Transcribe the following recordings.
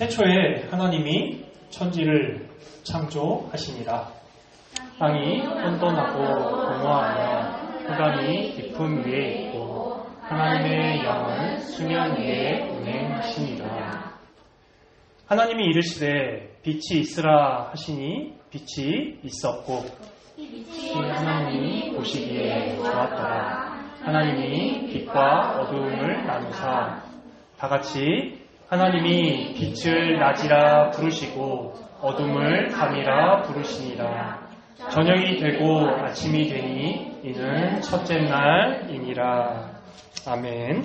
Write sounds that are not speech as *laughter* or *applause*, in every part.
태초에 하나님이 천지를 창조하시니라. 땅이 혼돈하고 공허하며 흑암이 깊은 위에 있고 하나님의 영은 수면 위에 운행하시니라. 하나님이 이르시되 빛이 있으라 하시니 빛이 있었고 빛이 하나님이 보시기에 좋았더라. 하나님이 빛과 어두움을 나누사 다 같이 하나님이 빛을 낮이라 부르시고 어둠을 밤이라 부르시니라. 저녁이 되고 아침이 되니 이는 첫째 날이니라. 아멘.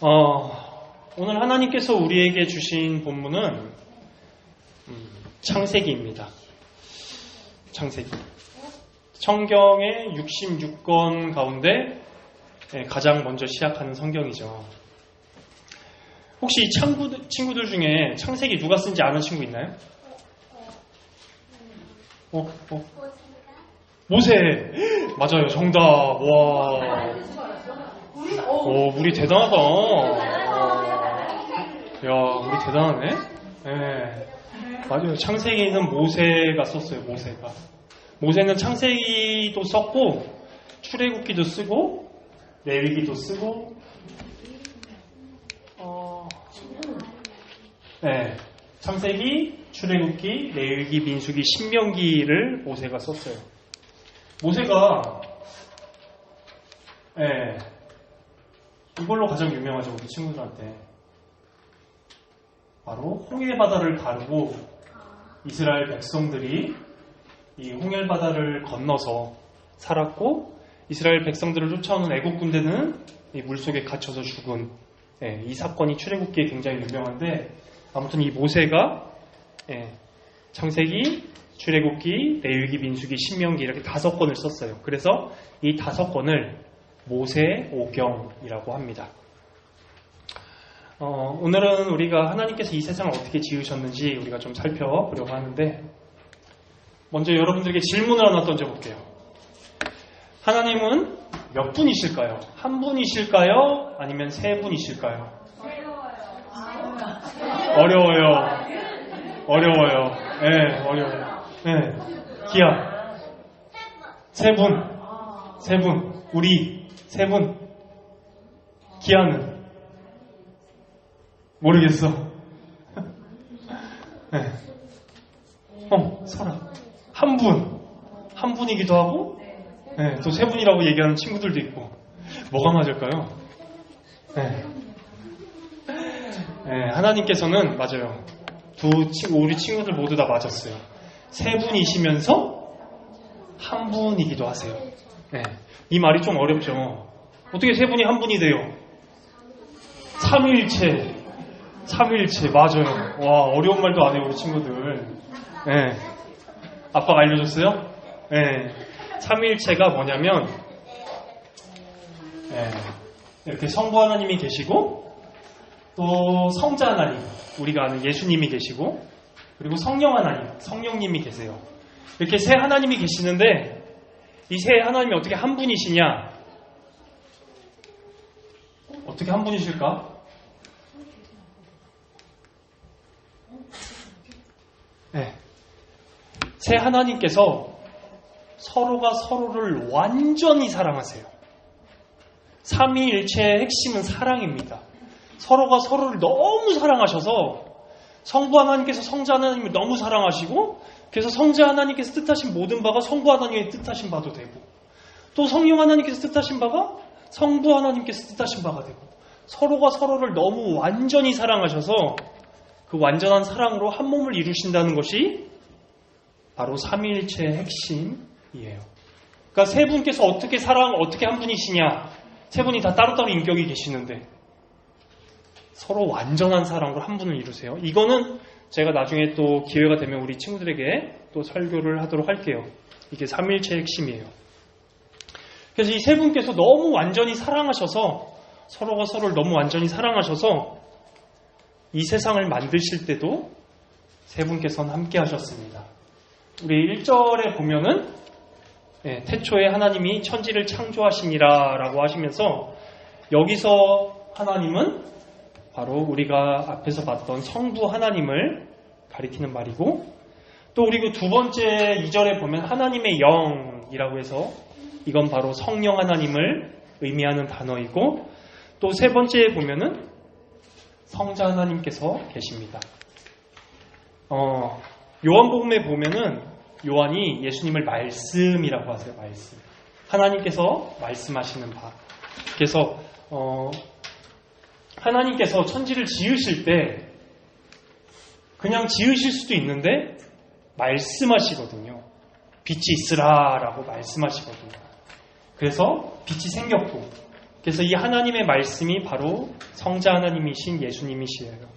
어, 오늘 하나님께서 우리에게 주신 본문은 음, 창세기입니다. 창세기. 성경의 66권 가운데 예, 가장 먼저 시작하는 성경이죠. 혹시 이 친구들, 친구들 중에 창세기 누가 쓴지 아는 친구 있나요? 어, 어. 모세! *gasps* 맞아요, 정답. 와. 오, 우리 대단하다. 야, 우리 대단하네? 예. 맞아요. 창세기는 모세가 썼어요, 모세가. 모세는 창세기도 썼고, 출애굽기도 쓰고, 레위기도 쓰고, 네. 창세기, 출애굽기, 레위기, 민수기, 신명기를 모세가 썼어요. 모세가 예. 이걸로 가장 유명하죠 우리 친구들한테. 바로 홍해 바다를 가르고 이스라엘 백성들이 이 홍해 바다를 건너서 살았고 이스라엘 백성들을 쫓아오는 애국 군대는 이 물속에 갇혀서 죽은 예, 이 사건이 출애굽기에 굉장히 유명한데 아무튼 이 모세가 예, 창세기, 출애굽기, 레위기, 민수기, 신명기 이렇게 다섯 권을 썼어요. 그래서 이 다섯 권을 모세 오경이라고 합니다. 어, 오늘은 우리가 하나님께서 이 세상을 어떻게 지으셨는지 우리가 좀 살펴보려고 하는데 먼저 여러분들에게 질문을 하나 던져볼게요. 하나님은 몇 분이실까요? 한 분이실까요? 아니면 세 분이실까요? 어려워요. 어려워요. 예, 네, 어려워요. 예. 네. 기아. 세 분. 세 분. 우리. 세 분. 기아는? 모르겠어. *laughs* 네. 어, 설아. 한 분. 한 분이기도 하고, 네, 또세 분이라고 얘기하는 친구들도 있고. 뭐가 맞을까요? 네. 네, 하나님께서는, 맞아요. 두 우리 친구들 모두 다 맞았어요. 세 분이시면서 한 분이기도 하세요. 네. 이 말이 좀 어렵죠. 어떻게 세 분이 한 분이 돼요? 삼일체. 삼일체. 맞아요. 와, 어려운 말도 안 해요, 우리 친구들. 네. 아빠가 알려줬어요? 네. 삼일체가 뭐냐면, 네. 이렇게 성부 하나님이 계시고, 또 성자 하나님, 우리가 아는 예수님이 계시고, 그리고 성령 하나님, 성령님이 계세요. 이렇게 세 하나님이 계시는데, 이 세 하나님이 어떻게 한 분이시냐? 어떻게 한 분이실까? 네. 세 하나님께서 서로가 서로를 완전히 사랑하세요. 삼위일체의 핵심은 사랑입니다. 서로가 서로를 너무 사랑하셔서 성부 하나님께서 성자 하나님을 너무 사랑하시고 그래서 성자 하나님께서 뜻하신 모든 바가 성부 하나님의 뜻하신 바도 되고 또 성령 하나님께서 뜻하신 바가 성부 하나님께서 뜻하신 바가 되고 서로가 서로를 너무 완전히 사랑하셔서 그 완전한 사랑으로 한 몸을 이루신다는 것이 바로 삼위일체의 핵심이에요. 그러니까 세 분께서 어떻게 사랑, 어떻게 한 분이시냐? 세 분이 다 따로따로 인격이 계시는데 서로 완전한 사랑으로 한 분을 이루세요. 이거는 제가 나중에 또 기회가 되면 우리 친구들에게 또 설교를 하도록 할게요. 이게 삼일체의 핵심이에요. 그래서 이 세 분께서 너무 완전히 사랑하셔서 서로가 서로를 너무 완전히 사랑하셔서 이 세상을 만드실 때도 세 분께서는 함께 하셨습니다. 우리 1절에 보면은 네, 태초에 하나님이 천지를 창조하시니라 라고 하시면서 여기서 하나님은 바로 우리가 앞에서 봤던 성부 하나님을 가리키는 말이고 또 그리고 두 번째 2절에 보면 하나님의 영이라고 해서 이건 바로 성령 하나님을 의미하는 단어이고 또 세 번째에 보면은 성자 하나님께서 계십니다. 어, 요한복음에 보면은 요한이 예수님을 말씀이라고 하세요. 말씀. 하나님께서 말씀하시는 바. 그래서 어, 하나님께서 천지를 지으실 때 그냥 지으실 수도 있는데 말씀하시거든요. 빛이 있으라라고 말씀하시거든요. 그래서 빛이 생겼고 그래서 이 하나님의 말씀이 바로 성자 하나님이신 예수님이시에요.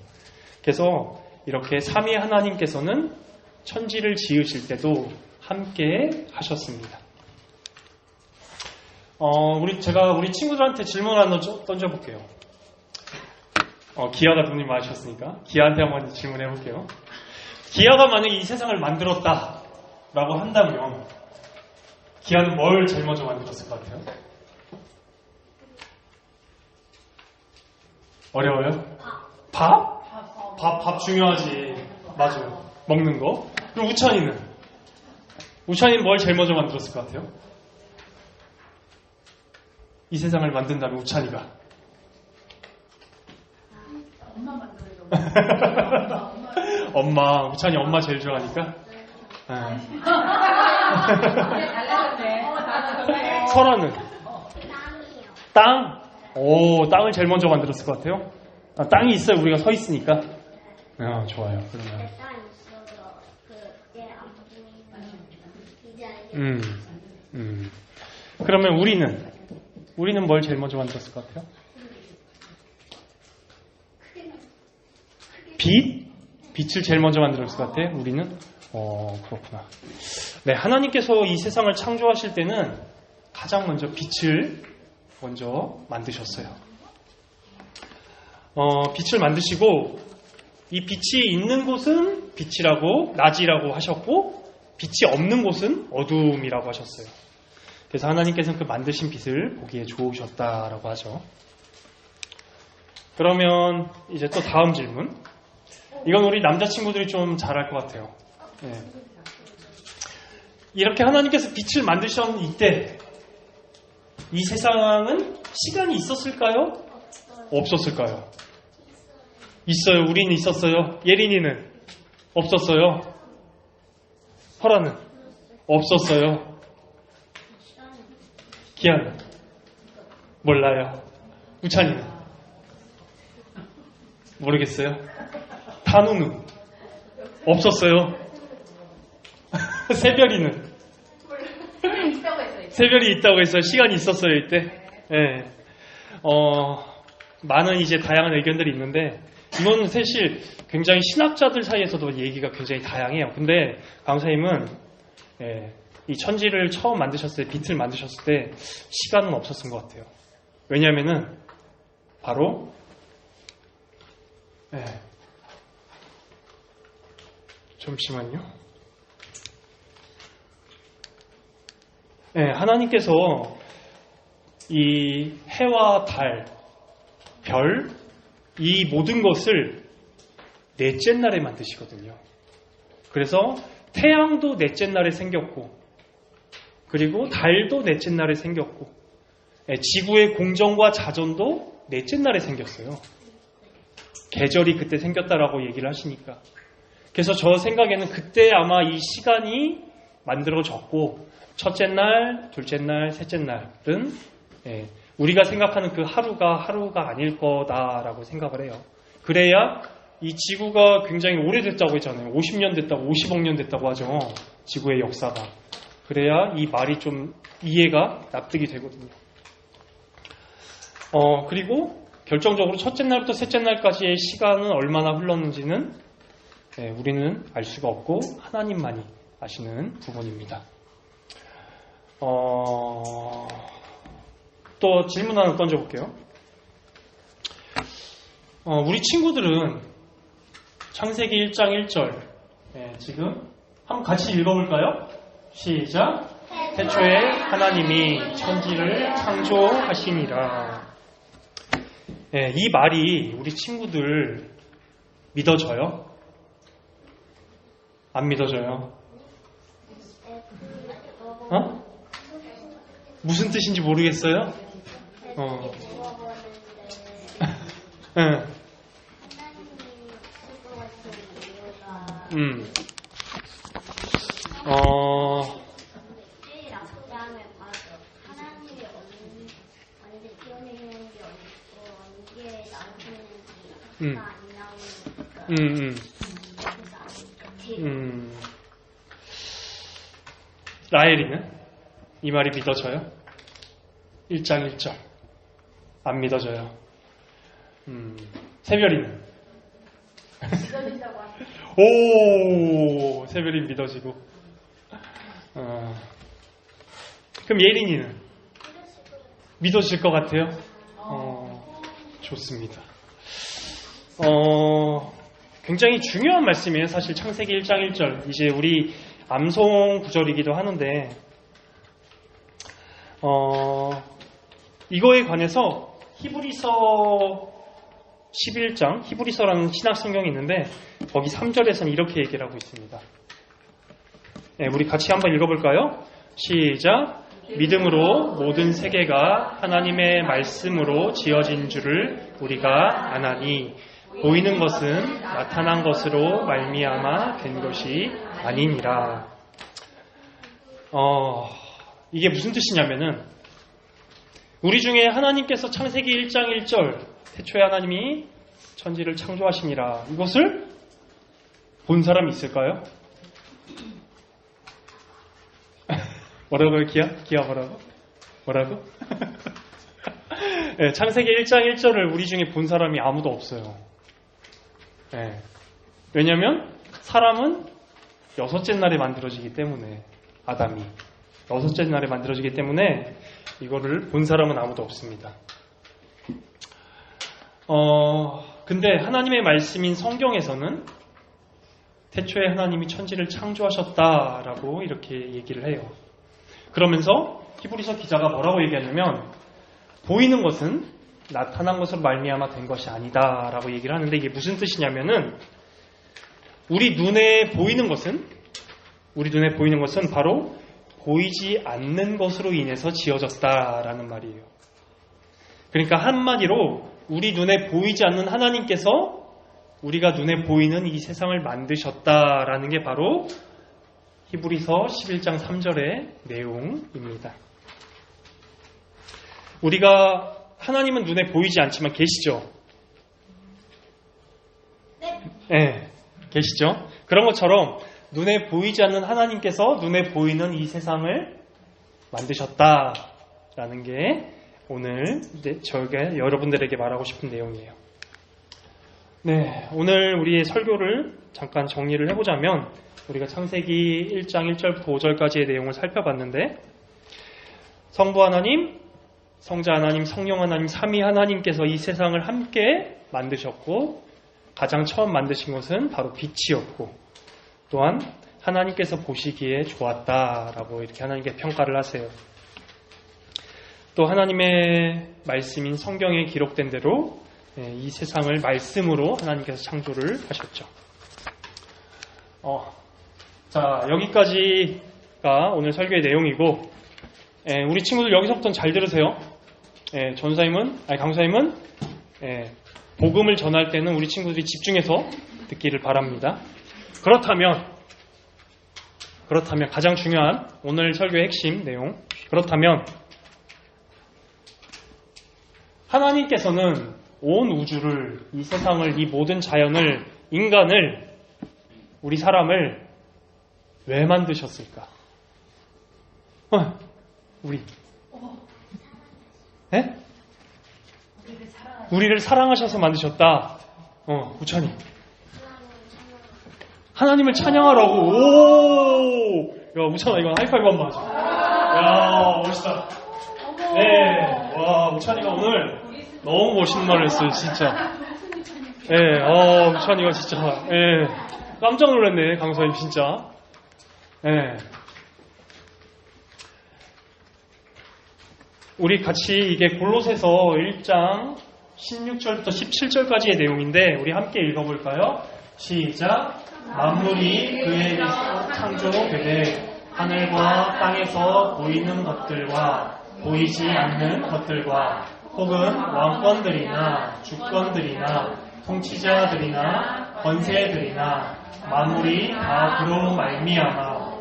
그래서 이렇게 삼위 하나님께서는 천지를 지으실 때도 함께 하셨습니다. 어, 우리 제가 우리 친구들한테 질문 하나 던져볼게요. 어, 기아가 돈이 많으셨으니까 기아한테 한번 질문해 볼게요. 기아가 만약에 이 세상을 만들었다라고 한다면 기아는 뭘 제일 먼저 만들었을 것 같아요? 어려워요? 밥? 밥, 밥 중요하지. 맞아 요. 먹는 거. 그럼 우찬이는? 우찬이는 뭘 제일 먼저 만들었을 것 같아요? 이 세상을 만든다면 우찬이가. *laughs* 엄마, 우찬이 엄마 제일 좋아하니까? 네. *laughs* 설아는? 땅? 오, 땅을 제일 먼저 만들었을 것 같아요? 아, 땅이 있어요. 우리가 서 있으니까. 아, 좋아요. 그러면. 안 보이는 디자인. 음, 음. 그러면 우리는? 우리는 뭘 제일 먼저 만들었을 것 같아요? 빛? 빛을 제일 먼저 만들었을 것 같아? 우리는? 어, 그렇구나. 네, 하나님께서 이 세상을 창조하실 때는 가장 먼저 빛을 먼저 만드셨어요. 어, 빛을 만드시고, 이 빛이 있는 곳은 빛이라고, 낮이라고 하셨고, 빛이 없는 곳은 어둠이라고 하셨어요. 그래서 하나님께서는 그 만드신 빛을 보기에 좋으셨다라고 하죠. 그러면 이제 또 다음 질문. 이건 우리 남자친구들이 좀 잘할 것 같아요. 예. 이렇게 하나님께서 빛을 만드셨 이때 이 세상은 시간이 있었을까요? 없었을까요? 있어요. 우리는 있었어요. 예린이는 없었어요. 허라는 없었어요. 기아는 몰라요. 우찬이는 모르겠어요. 단우는 없었어요. *laughs* 새별이는 했어요. 새별이 있다고 해서 시간이 있었어요 이때. 예. 어, 많은 이제 다양한 의견들이 있는데 이건 사실 굉장히 신학자들 사이에서도 얘기가 굉장히 다양해요. 근데 강사님은 예, 이 천지를 처음 만드셨을 때, 빛을 만드셨을 때 시간은 없었을 것 같아요. 왜냐하면은 바로 예. 잠시만요. 예, 하나님께서 이 해와 달, 별, 이 모든 것을 넷째 날에 만드시거든요. 그래서 태양도 넷째 날에 생겼고, 그리고 달도 넷째 날에 생겼고, 예, 지구의 공정과 자전도 넷째 날에 생겼어요. 계절이 그때 생겼다라고 얘기를 하시니까. 그래서 저 생각에는 그때 아마 이 시간이 만들어졌고, 첫째 날, 둘째 날, 셋째 날은 예, 우리가 생각하는 그 하루가 하루가 아닐 거다라고 생각을 해요. 그래야 이 지구가 굉장히 오래됐다고 했잖아요. 50년 됐다고, 50억 년 됐다고 하죠. 지구의 역사가. 그래야 이 말이 좀 이해가 납득이 되거든요. 어, 그리고 결정적으로 첫째 날부터 셋째 날까지의 시간은 얼마나 흘렀는지는 예, 우리는 알 수가 없고 하나님만이 아시는 부분입니다. 어, 또 질문 하나 던져볼게요. 어, 우리 친구들은 창세기 1장 1절 예, 지금 한번 같이 읽어볼까요? 시작. 태초에 하나님이 천지를 창조하시니라. 예, 이 말이 우리 친구들 믿어져요? 안 믿어져요? 어? 무슨 뜻인지 모르겠어요? 어. *laughs* 예, 음. 어, 제일 앞장을 봐서 하나님이 없는 언제 뛰어내리는지 없고 언제 나오시는지 음. 안 나오니까 음, 음, 그래서 아니까 음. 라엘이는? 이 말이 믿어져요? 1장 1절. 안 믿어져요. 음, 하시죠. 오, 세별이 믿어지고. 어. 그럼 예린이는? 믿어질 것 같아요? 어, 좋습니다. 어, 굉장히 중요한 말씀이에요. 사실 창세기 1장 1절. 이제 우리 암송 구절이기도 하는데, 어, 이거에 관해서 히브리서 11장, 히브리서라는 신학 성경이 있는데, 거기 3절에서는 이렇게 얘기를 하고 있습니다. 네, 우리 같이 한번 읽어볼까요? 시작. 믿음으로 모든 세계가 하나님의 말씀으로 지어진 줄을 우리가 아나니 보이는 것은 나타난 것으로 말미암아 된 것이 아니니라. 어, 이게 무슨 뜻이냐면은 우리 중에 하나님께서 창세기 1장 1절 태초에 하나님이 천지를 창조하시니라 이것을 본 사람이 있을까요? *laughs* 뭐라고요? 기아? 기아 뭐라고? 뭐라고? 네, *laughs* 창세기 1장 1절을 우리 중에 본 사람이 아무도 없어요. 네. 왜냐면 사람은 여섯째 날에 만들어지기 때문에 아담이 여섯째 날에 만들어지기 때문에 이거를 본 사람은 아무도 없습니다. 어, 근데 하나님의 말씀인 성경에서는 태초에 하나님이 천지를 창조하셨다라고 이렇게 얘기를 해요. 그러면서 히브리서 기자가 뭐라고 얘기하냐면 보이는 것은 나타난 것으로 말미암아 된 것이 아니다라고 얘기를 하는데 이게 무슨 뜻이냐면은 우리 눈에 보이는 것은 우리 눈에 보이는 것은 바로 보이지 않는 것으로 인해서 지어졌다라는 말이에요. 그러니까 한마디로 우리 눈에 보이지 않는 하나님께서 우리가 눈에 보이는 이 세상을 만드셨다라는 게 바로 히브리서 11장 3절의 내용입니다. 우리가 하나님은 눈에 보이지 않지만 계시죠? 네. 네, 계시죠? 그런 것처럼 눈에 보이지 않는 하나님께서 눈에 보이는 이 세상을 만드셨다라는 게 오늘 저에게 여러분들에게 말하고 싶은 내용이에요. 네, 오늘 우리의 설교를 잠깐 정리를 해보자면 우리가 창세기 1장 1절부터 5절까지의 내용을 살펴봤는데 성부 하나님, 성자 하나님, 성령 하나님, 삼위 하나님께서 이 세상을 함께 만드셨고 가장 처음 만드신 것은 바로 빛이었고 또한 하나님께서 보시기에 좋았다라고 이렇게 하나님께 평가를 하세요. 또 하나님의 말씀인 성경에 기록된 대로 예, 이 세상을 말씀으로 하나님께서 창조를 하셨죠. 어, 자 여기까지가 오늘 설교의 내용이고 예, 우리 친구들 여기서부터는 잘 들으세요. 예, 전사님은 아니 강사님은 예, 복음을 전할 때는 우리 친구들이 집중해서 듣기를 바랍니다. 그렇다면 그렇다면 가장 중요한 오늘 설교의 핵심 내용 그렇다면 하나님께서는 온 우주를 이 세상을 이 모든 자연을 인간을 우리 사람을 왜 만드셨을까? 어, 우리 네? 우리를 사랑하셔서 만드셨다. 어, 우찬이. 하나님을 찬양하라고. 오! 야, 우찬아, 이건 하이파이브 한번 하자. 야, 멋있다. 네, 와, 우찬이가 오늘 너무 멋있는 말을 했어요, 진짜. 예, 네, 어, 우찬이가 진짜, 예, 네, 깜짝 놀랐네, 강사님, 진짜. 예. 네. 우리 같이 이게 골로새서 1장 16절부터 17절까지의 내용인데 우리 함께 읽어볼까요? 시작. 만물이 의해서 창조되되 하늘과 땅에서 보이는 것들과 보이지 않는 것들과 혹은 왕권들이나 주권들이나 통치자들이나 권세들이나 만물이 다 그로 말미암아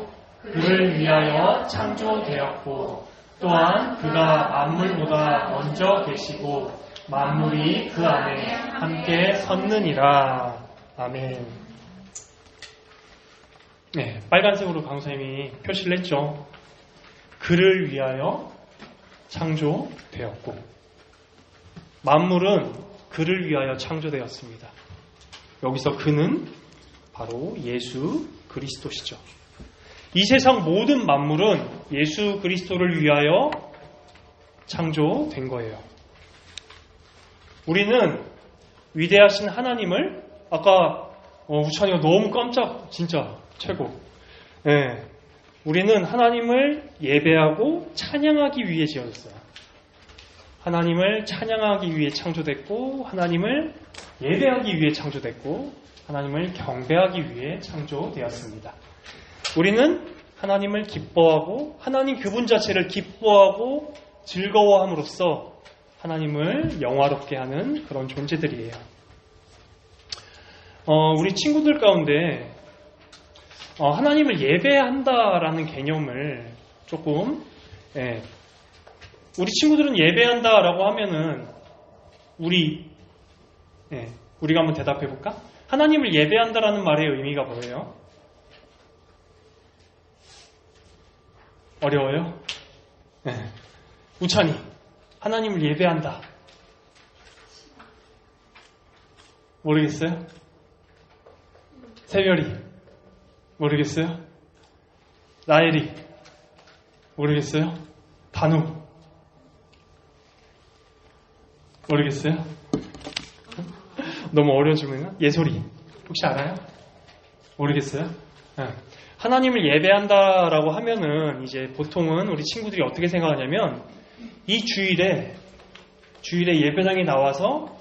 그를 위하여 창조되었고 또한 그가 만물보다 먼저 계시고 만물이 그 안에 함께 섰느니라. 아멘. 네, 빨간색으로 강사님이 표시를 했죠. 그를 위하여 창조되었고 만물은 그를 위하여 창조되었습니다. 여기서 그는 바로 예수 그리스도시죠. 이 세상 모든 만물은 예수 그리스도를 위하여 창조된 거예요. 우리는 위대하신 하나님을 아까 어, 우찬이가 너무 깜짝 진짜 최고. 예. 우리는 하나님을 예배하고 찬양하기 위해 지어졌어요. 하나님을 찬양하기 위해 창조됐고 하나님을 예배하기 위해 창조됐고 하나님을 경배하기 위해 창조되었습니다. 우리는 하나님을 기뻐하고 하나님 그분 자체를 기뻐하고 즐거워함으로써 하나님을 영화롭게 하는 그런 존재들이에요. 어, 우리 친구들 가운데 어, 하나님을 예배한다라는 개념을 조금 예, 우리 친구들은 예배한다라고 하면은 우리 예, 우리가 한번 대답해 볼까? 하나님을 예배한다라는 말의 의미가 뭐예요? 어려워요? 네. 우찬이 하나님을 예배한다. 모르겠어요? 세별이 모르겠어요? 라엘이 모르겠어요? 단우 모르겠어요? *laughs* 너무 어려운 질문이나? 예솔이 혹시 알아요? 모르겠어요? 네. 하나님을 예배한다라고 하면은 이제 보통은 우리 친구들이 어떻게 생각하냐면 이 주일에 주일에 예배당에 나와서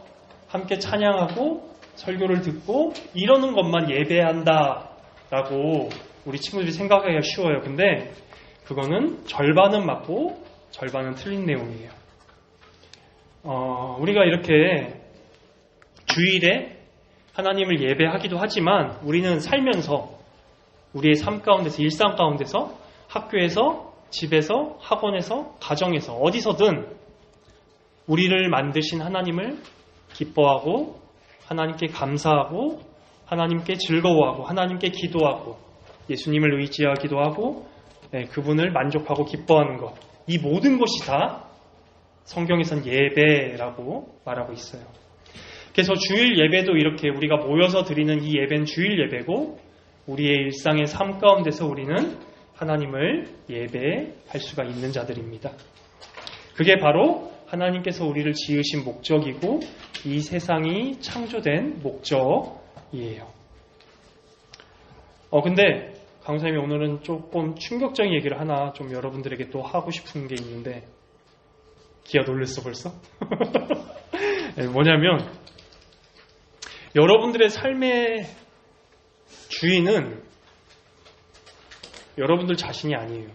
함께 찬양하고 설교를 듣고 이러는 것만 예배한다라고 우리 친구들이 생각하기가 쉬워요. 근데 그거는 절반은 맞고 절반은 틀린 내용이에요. 어, 우리가 이렇게 주일에 하나님을 예배하기도 하지만 우리는 살면서 우리의 삶 가운데서 일상 가운데서 학교에서 집에서 학원에서 가정에서 어디서든 우리를 만드신 하나님을 기뻐하고 하나님께 감사하고 하나님께 즐거워하고 하나님께 기도하고 예수님을 의지하 기도 하고 네, 그분을 만족하고 기뻐하는 것. 이 모든 것이 다 성경에선 예배라고 말하고 있어요. 그래서 주일 예배도 이렇게 우리가 모여서 드리는 이 예배는 주일 예배고 우리의 일상의 삶 가운데서 우리는 하나님을 예배할 수가 있는 자들입니다. 그게 바로 하나님께서 우리를 지으신 목적이고 이 세상이 창조된 목적이에요. 어, 근데 강사님이 오늘은 조금 충격적인 얘기를 하나 좀 여러분들에게 또 하고 싶은 게 있는데 기아 놀랬어 벌써? *laughs* 네, 뭐냐면 여러분들의 삶의 주인은 여러분들 자신이 아니에요.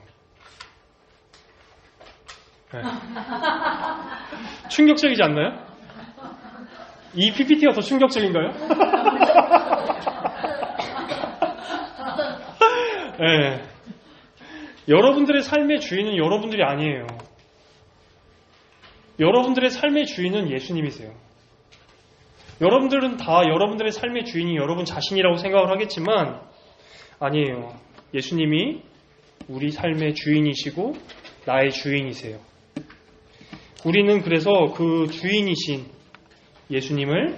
네. *laughs* 충격적이지 않나요? 이 PPT가 더 충격적인가요? *laughs* 네. 여러분들의 삶의 주인은 여러분들이 아니에요. 여러분들의 삶의 주인은 예수님이세요. 여러분들은 다 여러분들의 삶의 주인이 여러분 자신이라고 생각을 하겠지만 아니에요. 예수님이 우리 삶의 주인이시고 나의 주인이세요. 우리는 그래서 그 주인이신 예수님을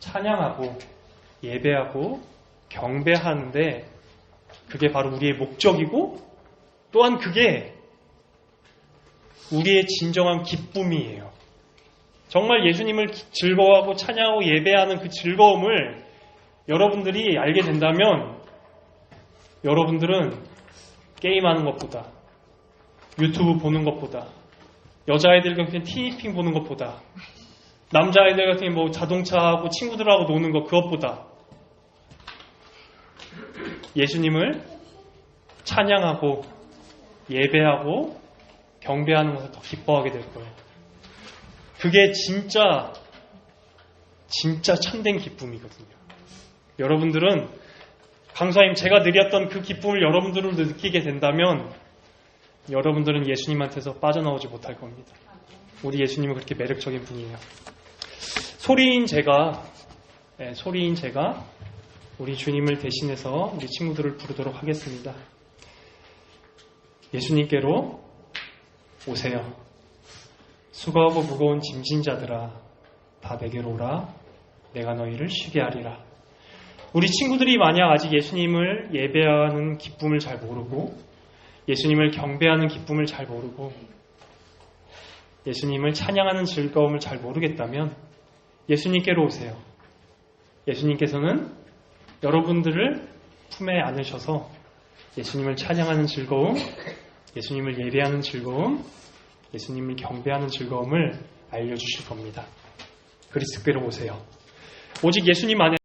찬양하고 예배하고 경배하는데 그게 바로 우리의 목적이고 또한 그게 우리의 진정한 기쁨이에요. 정말 예수님을 즐거워하고 찬양하고 예배하는 그 즐거움을 여러분들이 알게 된다면 여러분들은 게임하는 것보다 유튜브 보는 것보다 여자아이들과 그냥 티니핑 보는 것보다 남자아이들 같은 경우 뭐 자동차하고 친구들하고 노는 거 그것보다 예수님을 찬양하고 예배하고 경배하는 것을 더 기뻐하게 될 거예요. 그게 진짜 진짜 참된 기쁨이거든요. 여러분들은 강사님 제가 느꼈던 그 기쁨을 여러분들도 느끼게 된다면 여러분들은 예수님한테서 빠져나오지 못할 겁니다. 우리 예수님은 그렇게 매력적인 분이에요. 소리인 제가 예, 소리인 제가 우리 주님을 대신해서 우리 친구들을 부르도록 하겠습니다. 예수님께로 오세요. 수고하고 무거운 짐진 자들아 다 내게로 오라 내가 너희를 쉬게 하리라. 우리 친구들이 만약 아직 예수님을 예배하는 기쁨을 잘 모르고 예수님을 경배하는 기쁨을 잘 모르고 예수님을 찬양하는 즐거움을 잘 모르겠다면 예수님께로 오세요. 예수님께서는 여러분들을 품에 안으셔서 예수님을 찬양하는 즐거움, 예수님을 예배하는 즐거움, 예수님을 경배하는 즐거움을 알려주실 겁니다. 그리스도께로 오세요. 오직 예수님 안에